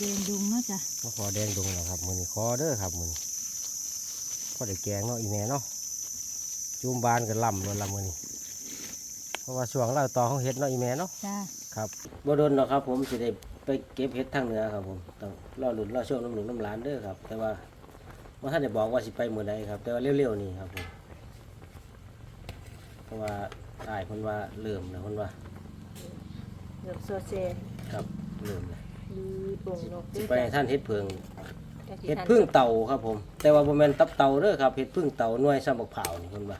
เดงดุงเนาะจ้ะมาขอแดงดงแล้วครับมือนี้ขอเด้อครับมือนี้พอได้แกงเนาะอีแม่เนาะจูมบานกันล่ำเลยล่ำมือนี้เพราะว่าช่วงเราต่อของเห็ดเนาะอีแม่เนาะจ้าครับบ่โดนหรอกครับผมสิได้ไปเก็บเห็ดทางเหนือครับผมต้องรอหลุดรอช่วงน้ำหนุนน้ำหลานเด้อครับ แต่ว่าว่าท่านได้บอกว่าสิไปมื้อใดครับ แต่ว่าเร็วๆนี่ครับผมเพราะว่าตายคนว่าเริ่มนะคนว่าเกือบโซเซครับเริ่มเลย มีปุ่งนกสิไปให้ท่านเฮ็ดเพิงจ้ะเห็ดพึ่งเต่าครับผม แต่ว่าบ่แม่นตับเต่าเด้อครับเห็ดพึ่งเต่าหน่วยซ้ำบักเผาวนี่เพิ่นว่า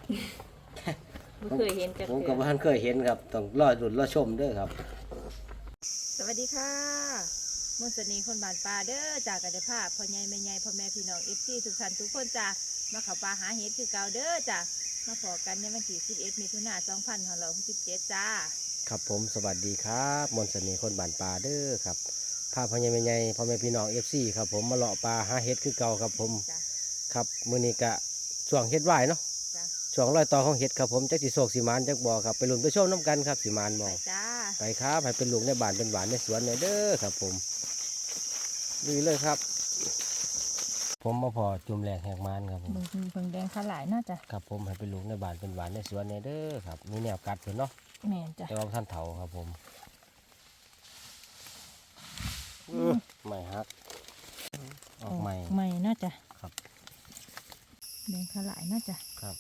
ไม่เคยเห็นกันผมก็บ่ทันเคยเห็นครับต้องรอดุนรอชมเด้อครับ สวัสดีค่ะมนต์เสนีคนบานปลาเด้อจากกันเดภาพพ่อใหญ่แม่ใหญ่พ่อแม่พี่น้องเอฟซีทุกท่านทุกคนจ้ามาเขาปลาหาเห็ดคือเก่าเด้อจ้ามาพอกันในวันที่11มิถุนายน2567จ้า ครับผมสวัสดีครับ มนต์เสน่ห์คนบ้านป่าเด้อครับ พาพ่อใหญ่แม่ใหญ่พ่อแม่พี่น้อง FC ครับผมมาเลาะปลาหาเห็ดคือเก่าครับผมจ้าครับมื้อนี้ก็ช่วงเฮ็ดไหวายเนาะจ้าช่วงรอยต่อของเห็ดครับผมจักสิโศกสิมานจักบ่ครับไปลุ้นไปชมน้ำกันครับสิมานบ่ ไปจ้า ไปครับให้เป็นลูกในบ้านเป็นหวานในสวนในเด้อครับผมนี่เลยครับ ผมมาพอจุ่มแหลกแหกมานครับผมเบิ่งเบิ่งแดงขาหลายเนาะจ้ะครับผมให้เป็นลูกในบ้านเป็นหวานในสวนในเด้อครับมีแนวกัดเพิ่นเนาะแม่นจ้ะแต่ว่าท่านเถาครับผม ไม่ฮักออกใหม่ใหม่เนาะจ้ะครับแดงขาหลายเนาะจ้ะครับ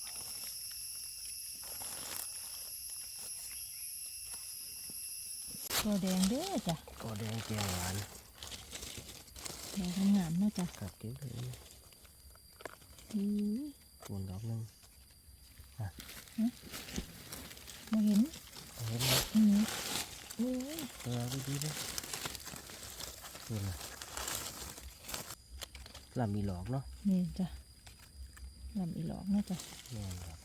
ตัวแดงเด้อจ้ะก็แดงแกงหวานแดงงามๆเนาะจ้ะครับเก็บเลยอือคูณดอกหนึงมาเห็นเห็นไหมอือโอ้ยเออดีดีเลย คูณนะลำมีหลอกเนาะนี่จ้ะลำอีหลอกเนาะจ้ะนี่นครับ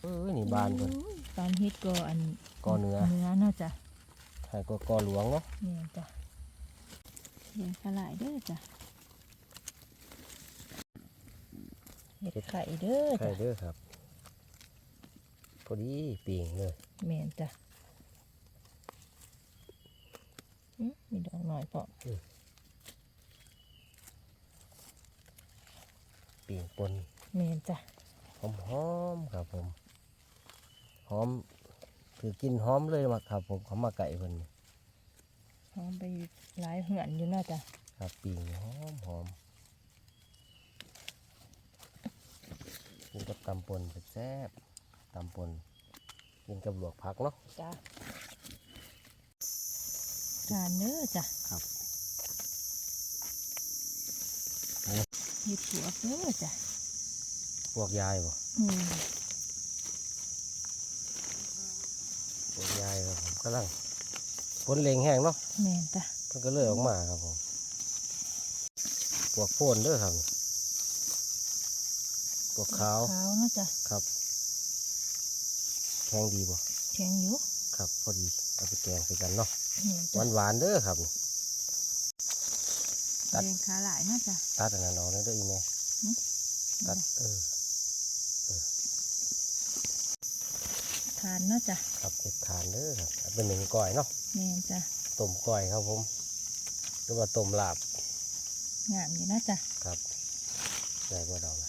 เออนี่บานเพิ่นโอ้ยบานเฮ็ดก็อันกอเนื้อเนื้อเนาะจ้ะให้ก็กอหลวงเนาะนี่จ้ะเห็ดกระหลายเด้อจ้ะเห็ดไข่เด้อใช่จ้ะเด้อครับ พอดีปีงเลยแม่นจ้ะอื้อ มีดอกหน่อยพอปีงปนแม่นจ้ะหอมหอมๆครับผม หอม คือกินหอมเลยมาครับผมเขามาไก่เพิ่นนี่หอมไปหลายเหือนอยู่เนาะจ้ะครับปีงหอมหอมกินกับตำปนแซ่บๆตำปนกินกับลวกผักเนาะจ้ะ ทานเด้อจ้ะครับเห็ดปวกเด้อจ้ะพวกยายบ่อืมพวกยายครับผมกำลังฝนเล็งแห้งเนาะแม่นจ้ะมันก็เลยออกมาครับผมพวกโฟนเด้อครับพวกขาวขาวเนาะจ้ะครับแข็งดีบ่แข็งอยู่ครับพอดีเอาไปแกงใส่กันเนาะแม่น หจ้ะวานหวานๆเด้อครับนี่ตัดแดงขาหลายเนาะจ้ะตัดอันนั้นเอาเลยเด้ออีแม่หึตัดเออทานเนาะจ้ะครับเห็ดทานเด้อครับเอาเป็นหนึ่งก้อยเนาะแม่นจ้ะต้มก้อยครับผมหรือว่าต้มลาบงามอยู่เนาะจ้ะครับได้บ่ดอกนะ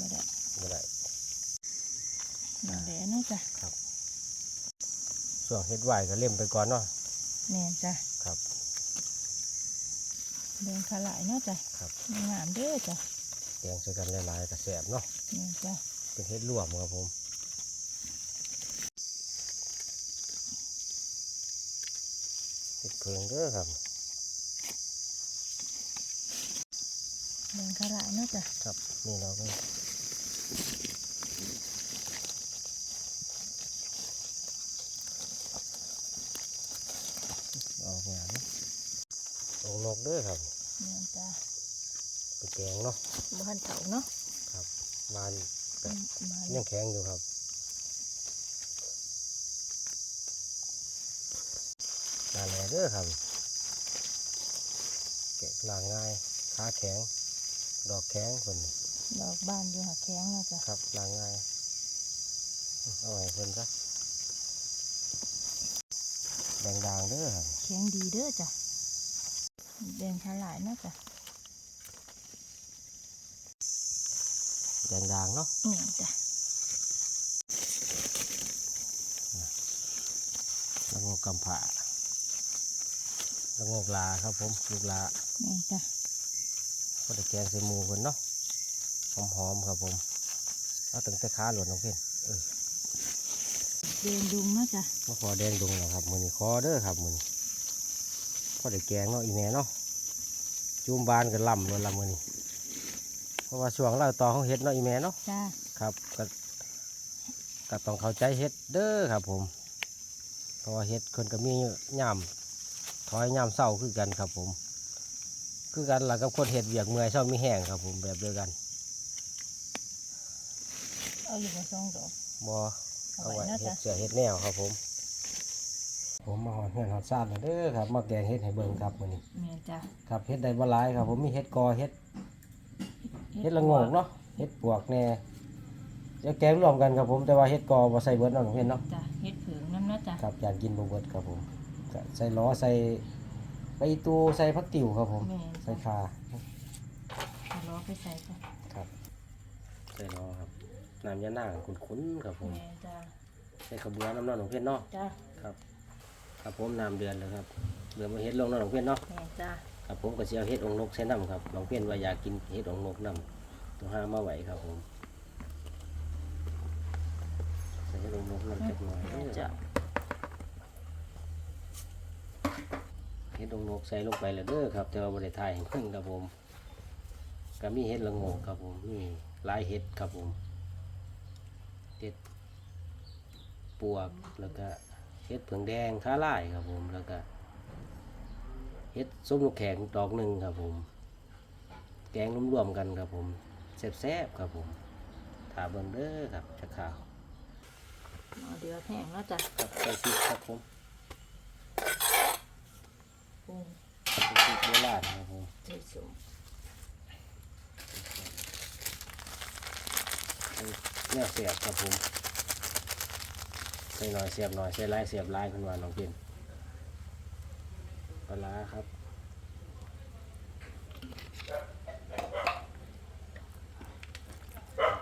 บ่ได้บ่ได้นั่นแหละเนาะจ้ะช่วงเฮ็ดไหวก็เล่มไปก่อนเนาะ แม่นจ้ะครับแดงขาหลายเนาะจ้ะครับ งามเด้อจ้ะแกงใส่กันหลายๆก็แซ่บเนาะแม่นจ้ะเป็นเฮ็ดรวมครับผมเฮ็ดเพิงเด้อครับแดงขาหลายเนาะจ้ะครับนี่เราก็ออกงานเนาะออก นกเด้อครับแม่นจ้ะไปแกงเนาะบ่ทันเฒ่าเนาะครับมานอืมมายัแล้วงแข็งอยู่ครับนาแลเด้อครับแกะล้างง่ายขาแข็ง ดอกแข็งคนดอกบานอยู่หักแข็งเนาะจ้ะครับล้างง่ายเอาไว้เพิ่นซะแดงด่างเด้อครับแข็งดีเด้อจ้ะ แดงขาหลายเนาะจ้ะแดงด่างเนาะอืมจ้ะละโงกกำผาละโงกลาครับผมลูกลาแม่นจ้ะก็ได้แกงใส่หมูกันเนาะหอมๆครับผมเอาตั้งแต่ขาหล่นน้องเพื่อนเออแดงดุงเนาะจ้ะมาขอแดงดงแล้วครับมือนี้ขอเด้อครับมือนี้ ก็ได้แกงเนาะอีแม่เนาะจูมบานกันล่ำเลยล่ำมือนี้เพราะว่าช่วงเราต่อของเฮ็ดเนาะอีแม่เนาะจ้ะครับก็ก็ต้องเข้าใจเฮ็ดเด้อครับ ผม เพราะว่าเฮ็ดคนก็มีย่ามถอยย่ามเศร้าคือกันครับ ผม คือกันหลังกับคนเฮ็ดเวียกเมื่อยเศร้ามีแห้งครับ ผมแบบเดียวกันเอาอยู่มาสองดอกบ่เอาเอาไว้ไว้เนาะเฮ็จ้ะดเสือเฮ็ดแนวครับผม ผมมาหอดเฮือนหอดซ่านแล้วเด้อครับมาแกงเฮ็ดให้เบิ่งครับมื้อนี้แม่นจ้ะครับเฮ็ดได้บ่หลายครับผมมีเฮ็ดกอเฮ็ดเฮ็ดละโงกเนาะเฮ็ดปวกแหน่จะแกงรวมกันครับผมแต่ว่าเฮ็ดกอบ่ใส่เบิดเนาะเพิ่นเนาะจ้ะเฮ็ดเผิงน้ำเนาะจ้ะครับอยากกินบ่เบิดครับผมก็ใส่ล้อใส่ใบตูใส่ผักติ๋วครับผม แม่นใส่จ้ะคาเอาล้อไปใส่จ้ะครับใส่ล้อครับน้ำยาหน้างขุ่นๆครับผม แม่นจ้ะใส่กระเบือน้ำเนาะของเพิ่นเนาะจ้ะครับ ครับผมน้ำเดือนแล้วครับเดือนมาเฮ็ดลงเนาะของเพิ่นเนาะแม่นจ้ะครับผมก็สิเอาเฮ็ดองค์นกใส่น้ำครับน้องเพิ่นว่าอยากกินเฮ็ดองค์นกน้ำต้องหามาไว้ครับผมใส่เฮ็ดองค์นกน้ำจักหน่อยแม่นเด้อจ้ะเฮ็ดองค์นกใส่ลงไปแล้วเด้อครับแต่ว่าบ่ได้ถ่ายให้เพิ่งครับผมก็มีเฮ็ดละโงกครับผมมีหลายเฮ็ดครับผมเฮ็ดปวกแล้วก็ เฮ็ดเผืองแดงขาลายครับผมแล้วก็เฮ็ดส้มลูกแข็งดอกหนึ่งครับผม แกงรวมๆกันครับผมแซ่บๆครับผมถาเบิ่งเด้อครับจะข่าวเอาเดือดแห้งเนาะจ้ะครับใส่พริกครับผมปรุงใส่พริกโบราณครับผมใส่สมเนื้อเสียบครับผม ใส่หน่อยเสียบหน่อยใส่หลายเสียบหลายคุณว่าน้องกินปลาร้าครับ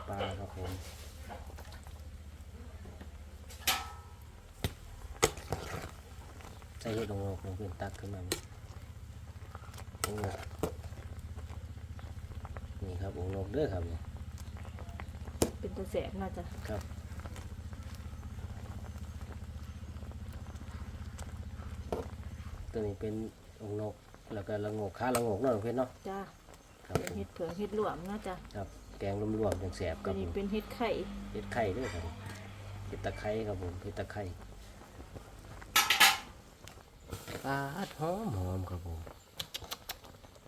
ปลาครับผมใส่เห็ดลงลงเป็นตักขึ้นมาโอ้นี่ครับโอ้นกเด้อครับนี่เป็นตัวแสบเนาะจ้ะครับ ตัวนี้เป็นองค์นก แล้วก็ละโงกขาละโงกเนาะน้องเพชรเนาะจ้ะครับเป็นผมเฮ็ดเผืองเฮ็ดหลวมเนาะจ้ะครับแกงรวมๆอย่างแสบคตัรัวบผนี้มเป็นเฮ็ดไข่เห็ดไข่ด้วยครับเห็ดตะไคร้ครับผมเห็ดตะไคร้ปลาดหอมหอมครับผม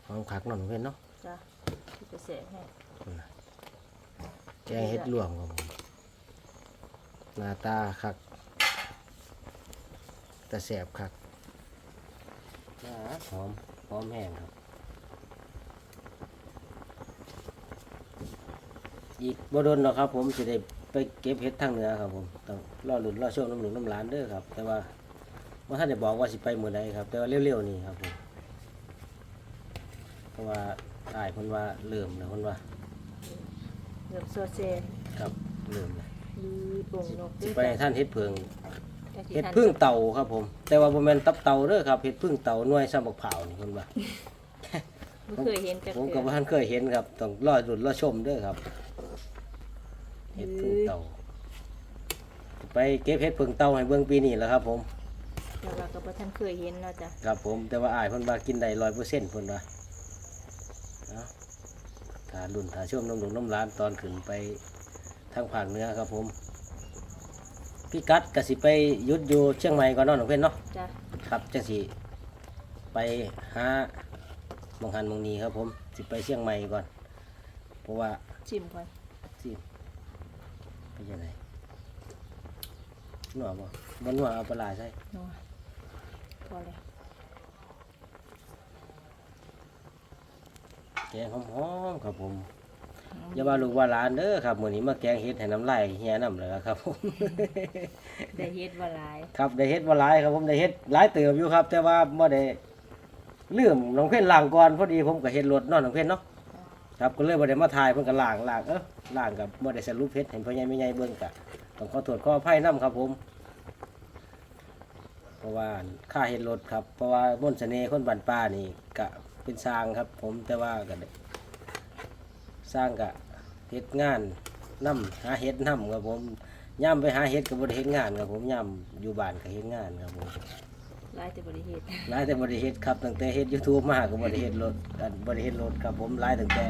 หอมคักเนาะน้องเพชรเนาะจ้ะที่ตัวแสบแห้งแกงเห็ดรวมครับผมหน้าตาคักแต่แสบคักปลาด หอมหอมแห้งครับ อีกบ่โดนหรอกครับ ผมสิได้ไปเก็บเห็ดทางเหนือครับ ผมต้องรอหลุนรอช่วงน้ำหลุนน้ำหลานเด้อครับ แต่ว่าว่าท่านได้บอกว่าสิไปมื้อใดครับ แต่ว่าเร็วๆนี่ครับผมเพราะว่าตายเพิ่นว่าเริ่มแล้วเพิ่นว่าเริ่มโซเซครับเริ่มแล้วยืดบ่งนกสิด้วยไปให้ท่านเฮ็ดเพิงจ้ะ เฮ็ดพึ่งเต่าครับผม แต่ว่าบ่แม่นตับเต่าเด้อครับเฮ็ดพึ่งเต่าหน่วยซ้ำบักเผาวนี่เพิ่นว่าบ่เคยเห็นจักผมเทื่ก็อบ่ทันเคยเห็นครับต้องรอดุนรอชมเด้อครับเฮ็ดพึ่งเต่าสิไปเก็บเฮ็ดพึ่งเต่าให้เบิ่งปีนี้แหล้วครับ ผม แต่ว่าก็บ่ทันเคยเห็นเนาะจ้ะครับผมแต่ว่าอายเพิ่นว่ากินได้ร้อยเปอร์เซ็นต์เพิ่นว่าเอาถ้ารุ่นถ้าช่วงน้ำหลวงน้ำร้านตอนขึ้นไปทางภาคเหนือครับผม พี่กัดก็สิไปหยุดอยู่เชียงใหม่ก่อนเนาะน้องเพิ่นเนาะจ้ะครับจังสิไปหาหมองหันหมองนี้ครับ ผมสิไปเชียงใหม่ก่อน เพราะว่าชิมก่อนสิไปยังไงหนัวบ่บนหัวเอาปลาร้าใช่นัวพอแล้วแกงหอมๆครับผม อย่าว่าลูกว่าหลานเด้อครับมื้อนี้มาแกงเฮ็ดให้น้ำลายเฮียน้ำเลยครับผม ได้เฮ็ดว่าหลายครับได้เฮ็ดบ่หลายครับผมได้เฮ็ดหลายเติบอยู่ครับ แต่ว่าบ่ได้ลืมน้องเพ่นล้างก่อนพอดีผมก็เฮ็ดรถเนาะน้องเพ่นเนาะครับก็เลยบ่ได้มาถ่ายเพิ่นก็ล้างล้างเออล้างกับบ่ได้สรุปเฮ็ดเห็นพ่อใหญ่แม่ใหญ่เบิ่งก็ต้องขอโทษขออภัยนํครับผม เพราะว่าค่าเฮ็ดรถครับ เพราะว่ามนต์เสน่ห์คนบ้านป่านี่ก็เป็นสร้างครับ ผมแต่ว่าก็ได้สร้างก็เฮ็ดงานนํหาเฮ็ดนํครับผมย่ำไปหาเฮ็ดก็บ่ได้เฮ็ดงานครับผมย่ำอยู่บ้านก็เฮ็ดงานครับผมหลายแต่บริเหตุหลายแต่บริเฮ็ดครับตั้งแต่เฮ็ด YouTube มาก็บริเฮ็ดรถกันบริเฮ็ดรถครับผมหลายตั้งแต่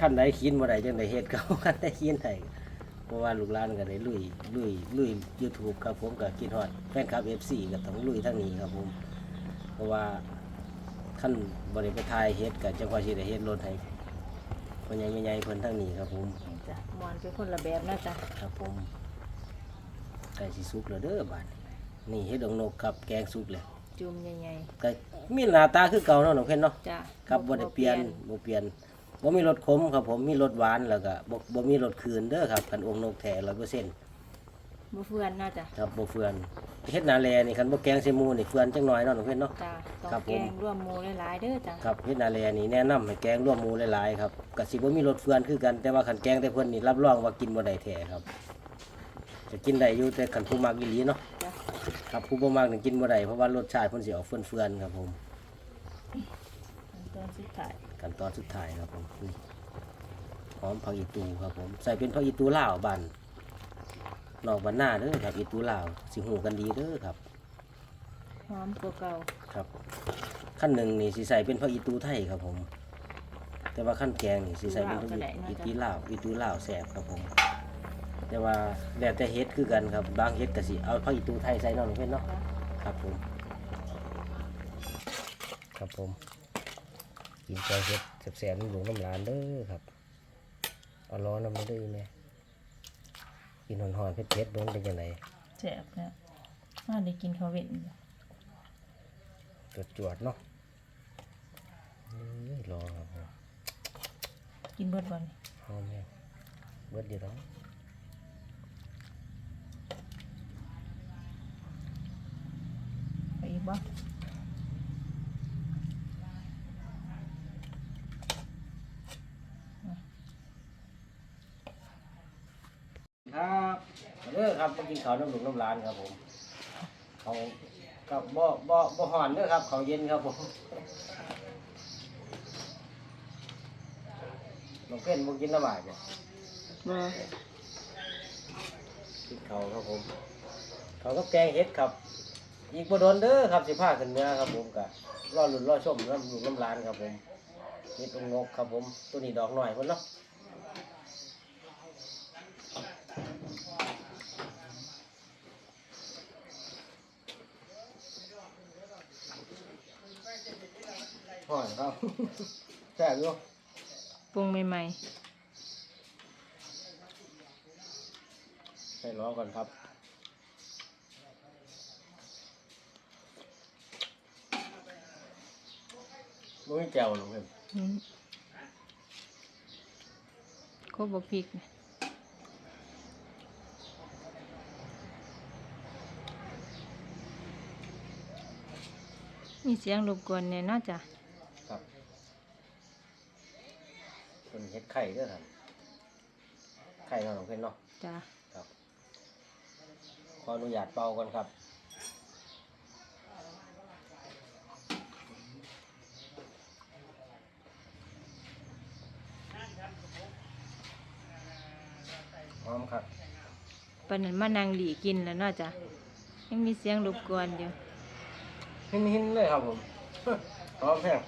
ขั้นใดคินบ่ได้จังไดเฮ็ดก็ขั้นใดคินได้เพราะว่าลูกหลานก็ได้ลุยลุยลุย YouTube ครับผมก็คิดฮอดแฟนคลับ FC ก็ต้องลุยทางนี้ครับผม เพราะว่าขั้นบ่ได้ไปถ่ายเฮ็ดก็จังว่าสิได้เฮ็ดรถให้ พ่อใหญ่แม่ใหญ่เพิ่นทางนี้ครับผมจ้ะมอนเป็นคนละแบบนะจ๊ะครับผมใกล้สิสุกแล้วเด้อบัดนี้นี่เฮ็ดดอกนกครับแกงสุกแล้วจุ่มใหญ่ก็มีหน้าตาคือเก่าเนาะน้องเพิ่นเนาะๆจ้ะครับบ่ได้เปลี่ยนบ่เปลี่ยนบ่มีรสขมครับผมมีรสหวานแล้วก็บ่บ่มีรสคืนเด้อครับคันองค์นกแท้100% บ่เฟื่อนนะจ๊ะครับบ่เฟือนเฮ็ดนาแลนี่คันบ่แกงใส่หมูนี่เฟือนจังน้อยเนาะน้องเพิ่นเนาะ จ้ะต้องครับแกผมงร่วมหมูหลายๆเด้อจ้ะครับเฮ็ดนาแลนี่แนะนำให้แกงร่วมหมูหลายๆครับก็สิบ่มีรสเฟือนคือกันแต่ว่าคันแกงแต่เพิ่นนี่รับรองว่ากินบ่ได้แท้ครับจะกินได้อยู่แต่คันผู้มักอีหลีเนาะจ้ะครับผู้บ่มักนี่กินบ่ได้เพราะว่ารสชาติเพิ่นสิออกเฟือนๆครับผมตอนสุดท้ายขั้นตอนสุดท้ายครับผมนี่หอมผักอีตูครับผมใส่เป็นผักอีตูลาวบ้าน นอกบ้านหน้าเด้อครับอีตูลาวสิหูกันดีเด้อครับหอมกว่าเก่าครับขั้นหนึ่งนี่สิใส่เป็นผักอีตูไทยครับผม แต่ว่าขั้นแกงนี่สิใส่เป็นผักอีตูลาวอีตูลาวแสบครับผม แต่ว่าแล้วแต่เฮ็ดคือกันครับบางเฮ็ดก็สิเอาผักอีตูไทยใส่เนาะเพื่อนเนาะจ้ะครับผม ครับผมกินแกงเฮ็ดแสบๆนี่หลงน้ำลานเด้อครับเอาร้อนน้ำมาด้วยเนี่ย กินหอนๆเผ็ดๆเบิ่งเป็นยังไงแซ่บนะมาได้กินข้าวเว้นจวดจวดๆเนาะเอ้ยรอครับผมกินเบิดบ่นหอมแม่เบิดเดียวแล้วไปอีกบ่ครับเด้อ ครับมากินข้าวน้ำหลวงน้ำลานครับผมเขากับบ่บ่บ่หอนเด้อครับเขาวเย็นครับผมน้องเพ่นบ่กินน้ำบ่ายจ้ะบ่กินเขาวครับผมเขาวก็แกงเห็ดครับ อีกบ่โดนเด้อครับสิพาขึ้นเนื้อครับผมกะรอลุ่นรอชมน้ำลูกน้ำลานครับผมเห็ดองนกครับผม ตัวนี้ดอกหน่อยพุ่นเนาะ หอยครับแซ่บอยู่ปรุงใหม่ใส่ล้อก่อนครับมุ้ยแจ่วลงเพิ่มๆอืมโคบพริกนะมีเสียงรบกวนเนี่ยน่าจะ ครับ เป็นเห็ดไข่ด้วยครับไข่เนาะของเพื่อนเนาะจ้ะครับ ขออนุญาตเป่าก่อนครับ พร้อมครับ ปานนั้นมานั่งหลีกินแล้วน่าจะยังมีเสียงรบกวนอยู่หินหินๆเลยครับผม พร้อมแห้ง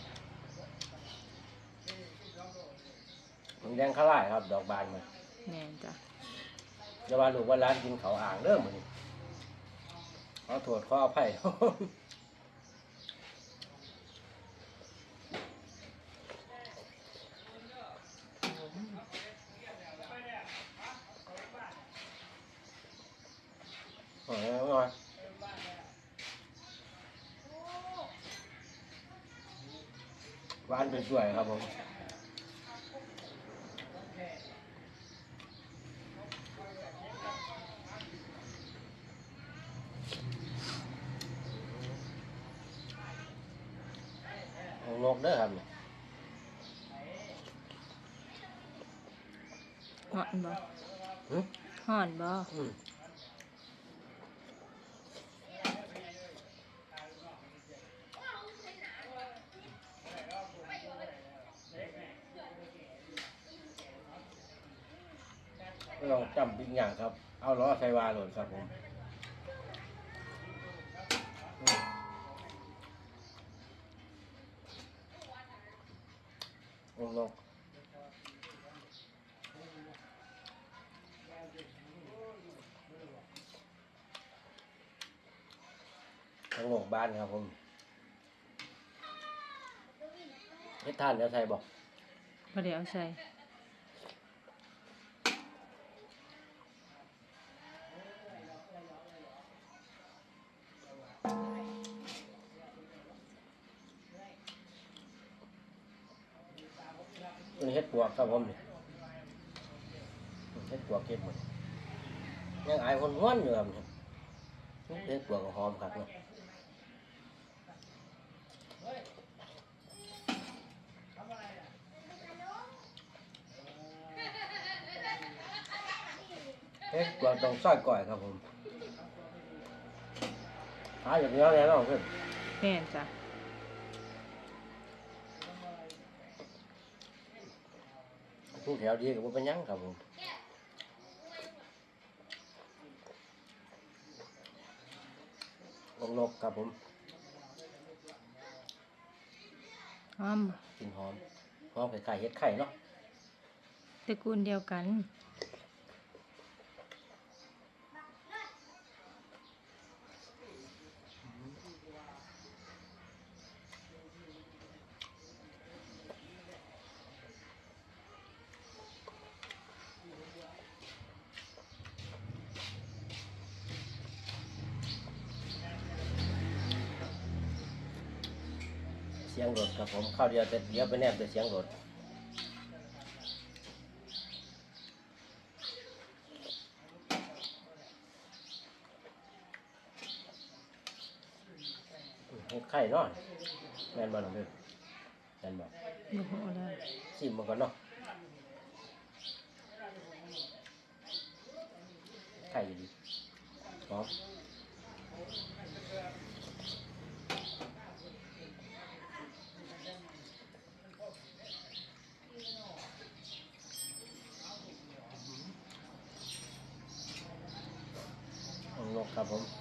มัน แดงข้าวไร่ครับ ดอกบานมันแม่นจ้ะอย่าว่าลูกว่าร้านกินเขาวอ่างเริ่มมันขอโทษขออภัย โอ้ยโอ้ยหวานเป็นสวยครับผม นกเด้อครับเนี่ยห่อนบ่หึห่อนบ่อืมลองจำเป็นอย่างครับ เอาล้อไซวาโหลดครับผม ลงลงทั้งโลกบ้านครับผมเฮ็ดทานแล้วใส่บอก บ่ได้เอาใส่ อันนี้เฮ็ดปวกครับผมนี่เฮ็ดปวกเก็บหมดยังอายคนห้วนอยู่ครับนี่เฮ็ดปวกหอมครับเนาะเฮ็ดปวกต้องซอยก่อยครับผมหาอย่างนี้แล้วเนาะเพิ่อนแม่นจ้ะ ทุกแถวดีกับว่าเป็นหยังครับผมลงนกครับผมหอมบ่กลินหอมหอมไข่เห็ดไข่เนาะตระกูลเดียวกัน เสียงรถครับ ผมข้าวเดียวแต่เดี๋ยวไปแนบแต่เสียงรถเห็ดไข่เนาะแม่นบ่หนุ่มเด้อแม่นบ่บ่ฮู้แล้วชิมมันก่อนเนาะไข่อยู่ดีหอมเอานก ครับผม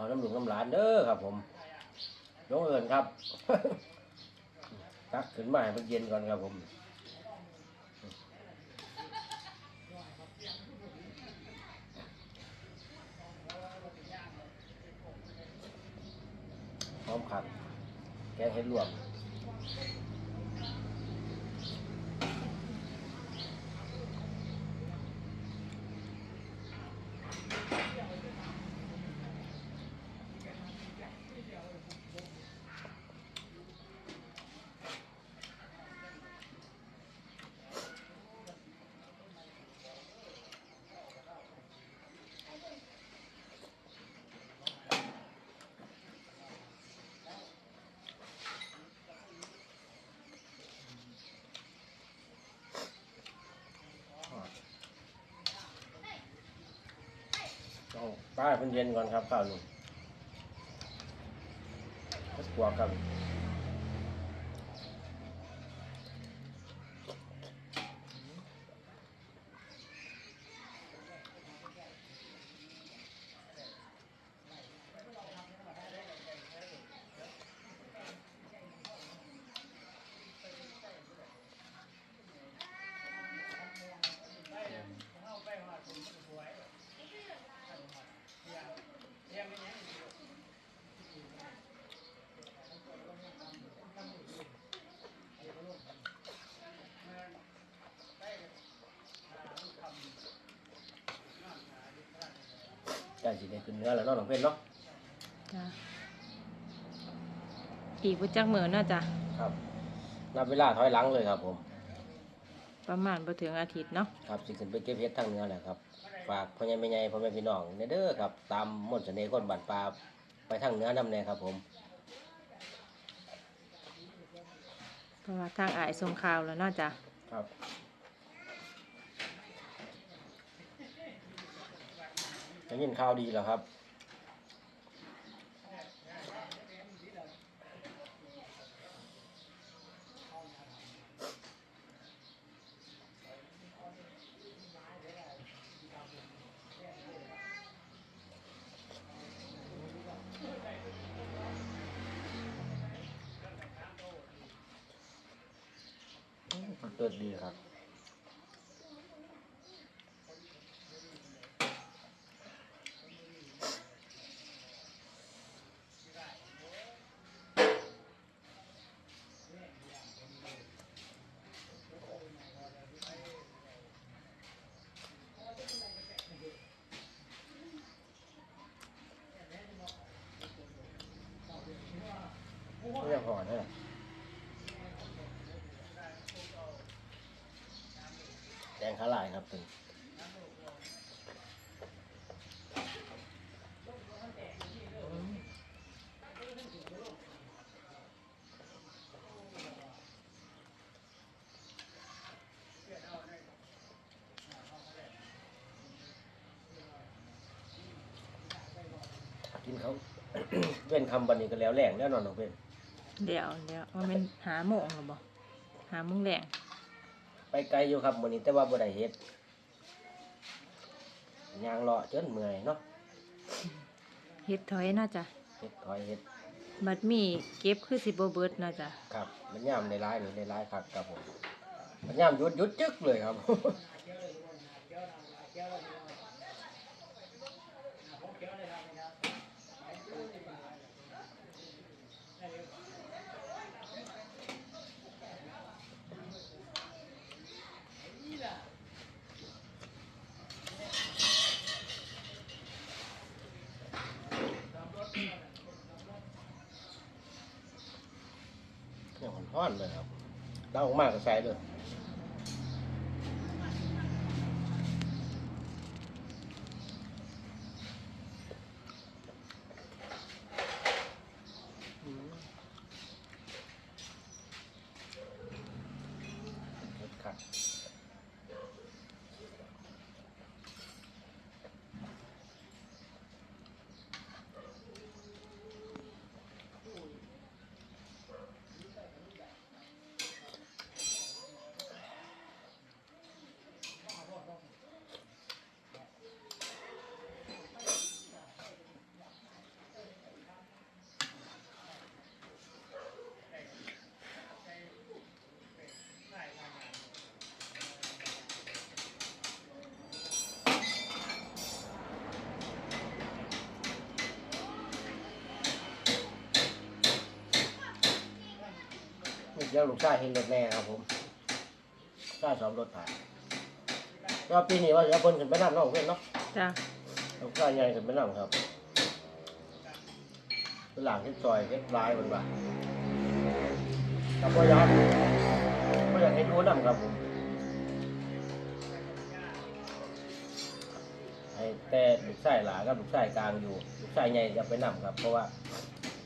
นข้าน้ำหลวงน้ำหลานเด้อครับ ผมยกเอินครับ ตักขึ้นมาให้มันเย็นก่อนครับผมพร้อมผักแกงเห็ดรวมเอา ป้าเพิ่นเย็นก่อนครับข้าวนี่ก็กลัวครับ สิได้ขึ้นเนื้อแล้วเนาะน้องเพิ่นเนาะจ้ะอีกบ่จักมื้อเนาะจ้ะครับ นับเวลาถอยหลังเลยครับผม ประมาณบ่ถึงอาทิตย์เนาะครับสิขึ้นไปเก็บเห็ดทางเหนือแหละครับ ฝากพ่อใหญ่แม่ใหญ่พ่อแม่พี่น้องเด้อครับ ตามมนต์เสน่ห์คนบ้านป่าไปทางเหนือนำแน่ครับผม เพราะว่าทางอายส่งข่าวแล้วเนาะจ้ะครับ ได้ยินข่าวดีแล้วครับ เปิดดีครับ เรียกพอนะแดงขาลายครับถึงกินเขาเว้นคำบันนี้ก็แล้วแรงแน่นอนน้องเว้น เดี๋ยวเดี๋ยวว่ามันหาโมงหรอบ่หาโมงแรงไปไกลอยู่ครับวันนี้แต่ว่าบ่ได้เฮ็ดยางเลาะจนเมื่อยเนาะเฮ็ดถอยเนาะจ้ะเฮ็ดถอยเฮ็ดบัดมีเก็บคือสิบ่เบิดเนาะจ้ะครับ มันย่ามในร้ายนี่ในร้ายครับครับผมมันย่ามหยุดหยุดจึกเลยครับ อนเลยครับเดาออกมากก็ใส่เลย เดี๋ยวลูกชายเห็นรถแน่ครับผมชายสอบรถผ่านก็ปีนี้ว่าจะเอาเพิ่นขึ้นไปนั่งน้องเพื่อนเนาะจ้ะลูกชายใหญ่ขึ้นไปนั่งครับเป็นหลังที่ซอยเล็กลายบนบ่าครับพ่อยอดพ่อยากให้ดูน้ำครับผมให้แต่ลูกชายหลากับลูกชายกลางอยู่ลูกชายใหญ่จะไปนั่ครับ เพราะว่า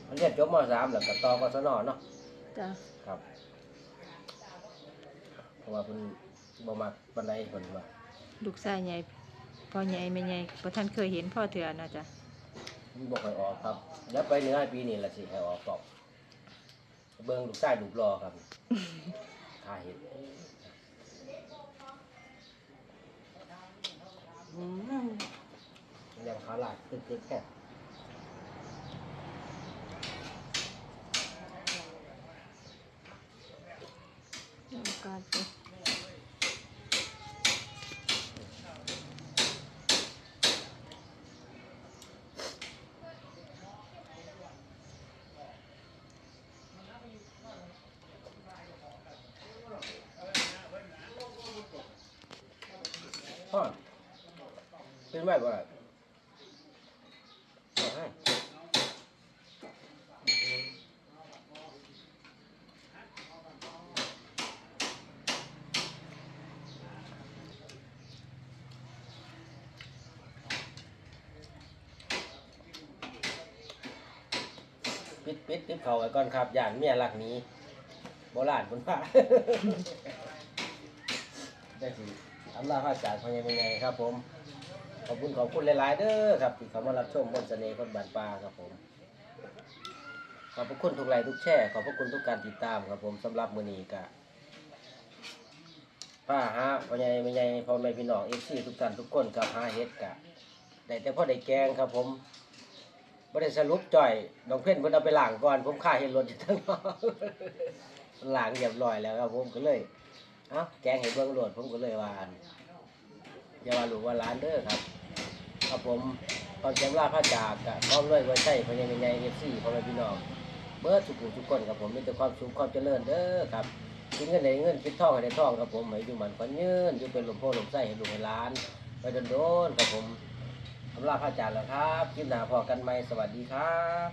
มันเรียนจบมสามแล้วก็ต่อกศนเนาะจ้ะครับเพ ราะว่าเพิ่นบ่มักปานใดเพิ่นว่าลูกชายใหญ่พ่อใหญ่แม่ใหญ่บ่ทันเคยเห็นพ่อเถื่อเนาะจ้ะมันบ่ค่อยออกครับ แล้วไปเหนือปีนี้ล่ะสิให้ออกตอบเบิ่งลูกชายลูกรอครับถ้าเห็นอืมยังขาลาดตึกๆแค่ เอาการไป พ่อเป็นไว้บ่ล่ะ ให้ ปิดปิดปิดเขาไว้ก่อนครับย่านเมียรักนี้โบราณคุณพ่าได้สิอำลาพระอาจารย์พยังไงครับ ผม ขอบคุณขอบคุณหลายๆเด้อครับที่เขามารับชมบนเสน่ห์คนบานปลาครับผม ขอบพระคุณทุกไลค์ทุกแชร์ขอบพระคุณทุกการติดตามครับผมสำหรับมือนีกะป้าฮะพ่อใหญ่แม่ใหญ่พ่อแม่พี่น้องเอฟซีทุกท่านทุกคนกับหาเฮ็ดกะได้แต่พ่อได้แกงครับผม บ่ได้สรุปจ่อยน้องเพื่อนเพิ่นเอาไปล้างก่อน ผมค่าเฮ็ดรถอยู่ทั้งนอกล้างเรียบร้อยแล้วครับผมก็เลยเอ้าแกงให้เบิ่งโลดผมก็เลยว่าอันอย่าว่าหลูกว่าหล้านเด้อครับครับผมตอนแจมลาพระจากกับพร้อมด้วยไว้ใช่พญาใหญ่เอฟซีพ่อแม่พี่น้องเบิร์ดสุขุทุกคนครับผมมีแต่ความสุขความเจริญเด้อครับคิดเงินไหนเงินคิดทองให้ได้ทองครับผมให้อยู่มันคนยืนอยู่เป็นหลวงพ่อหลวงไส้ให้ลูกให้หล้าน ไปโดนๆครับผม สำลาพระอาจารย์แล้วครับคลิปหน้าพอกันไหมสวัสดีครับ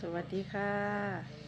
สวัสดีค่ะ